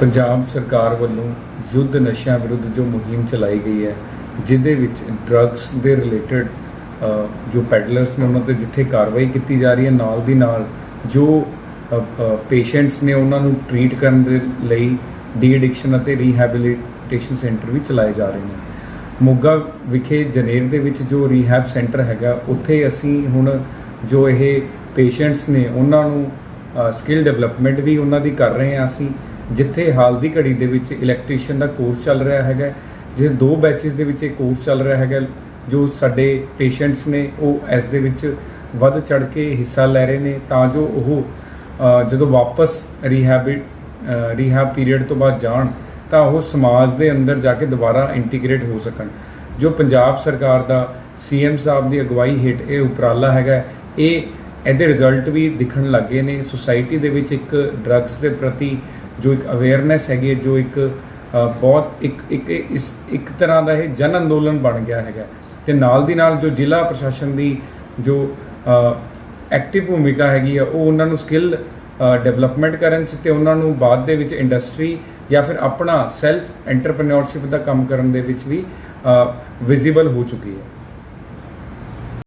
ਪੰਜਾਬ ਸਰਕਾਰ ਵੱਲੋਂ ਯੁੱਧ ਨਸ਼ਿਆਂ ਵਿਰੁੱਧ ਜੋ ਮੁਹਿੰਮ ਚਲਾਈ ਗਈ ਹੈ, ਜਿਹਦੇ ਵਿੱਚ ਡਰੱਗਸ ਦੇ ਰਿਲੇਟਡ ਜੋ ਪੈਡਲਰਸ ਨੇ ਉਹਨਾਂ ਤੇ ਜਿੱਥੇ ਕਾਰਵਾਈ ਕੀਤੀ ਜਾ ਰਹੀ ਹੈ, ਨਾਲ ਦੀ ਨਾਲ ਜੋ ਪੇਸ਼ੈਂਟਸ ਨੇ ਉਹਨਾਂ ਨੂੰ ਟਰੀਟ ਕਰਨ ਦੇ ਲਈ ਡੀ ਐਡਿਕਸ਼ਨ ਅਤੇ ਰੀਹੈਬਿਲਿਟੇਸ਼ਨ ਸੈਂਟਰ ਵੀ ਚਲਾਏ ਜਾ ਰਹੇ ਨੇ। ਮੋਗਾ ਵਿਖੇ ਜਨੇਰ ਦੇ ਵਿੱਚ ਜੋ ਰੀਹੈਬ ਸੈਂਟਰ ਹੈਗਾ, ਉੱਥੇ ਅਸੀਂ ਹੁਣ ਜੋ ਇਹ ਪੇਸ਼ੈਂਟਸ ਨੇ, ਉਹਨਾਂ ਨੂੰ ਸਕਿੱਲ ਡਿਵੈਲਪਮੈਂਟ ਵੀ ਉਹਨਾਂ ਦੀ ਕਰ ਰਹੇ ਹਾਂ ਅਸੀਂ। ਜਿੱਥੇ ਹਾਲ ਦੀ ਘੜੀ ਦੇ ਵਿੱਚ ਇਲੈਕਟ੍ਰੀਸ਼ੀਅਨ ਦਾ ਕੋਰਸ ਚੱਲ ਰਿਹਾ ਹੈਗਾ ਜਿਹਦੇ ਦੋ ਬੈਚਸ ਦੇ ਵਿੱਚ ਇਹ ਕੋਰਸ ਚੱਲ ਰਿਹਾ ਹੈਗਾ ਜੋ ਸਾਡੇ ਪੇਸ਼ੈਂਟਸ ਨੇ, ਉਹ ਇਸ ਦੇ ਵਿੱਚ ਵੱਧ ਚੜ ਕੇ ਹਿੱਸਾ ਲੈ ਰਹੇ ਨੇ, ਤਾਂ ਜੋ ਉਹ ਜਦੋਂ ਵਾਪਸ ਰੀਹੈਬਿਟ ਰੀਹੈਬ ਪੀਰੀਅਡ ਤੋਂ ਬਾਅਦ ਜਾਣ, ਤਾਂ ਉਹ ਸਮਾਜ ਦੇ ਅੰਦਰ ਜਾ ਕੇ ਦੁਬਾਰਾ ਇੰਟੀਗ੍ਰੇਟ ਹੋ ਸਕਣ। ਜੋ ਪੰਜਾਬ ਸਰਕਾਰ ਦਾ ਸੀਐਮ ਸਾਹਿਬ ਦੀ ਅਗਵਾਈ ਹੇਠ ਇਹ ਉਪਰਾਲਾ ਹੈਗਾ ਇਹ ਇਹਦੇ ਰਿਜ਼ਲਟ ਵੀ ਦਿਖਣ ਲੱਗੇ ਨੇ। ਸੁਸਾਇਟੀ ਦੇ ਵਿੱਚ ਇੱਕ ਡਰੱਗਸ ਦੇ ਪ੍ਰਤੀ ਜੋ ਇੱਕ ਅਵੇਅਰਨੈਸ ਹੈਗੀ ਹੈ, ਜੋ ਇੱਕ ਬਹੁਤ ਇੱਕ ਇੱਕ ਇਸ ਇੱਕ ਤਰ੍ਹਾਂ ਦਾ ਇਹ ਜਨ ਅੰਦੋਲਨ ਬਣ ਗਿਆ ਹੈਗਾ। ਤੇ ਨਾਲ ਦੀ ਨਾਲ ਜੋ ਜ਼ਿਲ੍ਹਾ ਪ੍ਰਸ਼ਾਸਨ ਦੀ ਜੋ ਐਕਟਿਵ ਭੂਮਿਕਾ ਹੈਗੀ ਆ ਉਹ ਉਹਨਾਂ ਨੂੰ ਸਕਿੱਲ ਡਿਵੈਲਪਮੈਂਟ ਕਰਨ ਚ ਤੇ ਉਹਨਾਂ ਨੂੰ ਬਾਅਦ ਦੇ ਵਿੱਚ ਇੰਡਸਟਰੀ ਜਾਂ ਫਿਰ ਆਪਣਾ ਸੈਲਫ ਐਂਟਰਪ੍ਰੀਨਿਓਰਸ਼ਿਪ ਦਾ ਕੰਮ ਕਰਨ ਦੇ ਵਿੱਚ ਵੀ ਵਿਜ਼ੀਬਲ ਹੋ ਚੁੱਕੀ ਹੈ।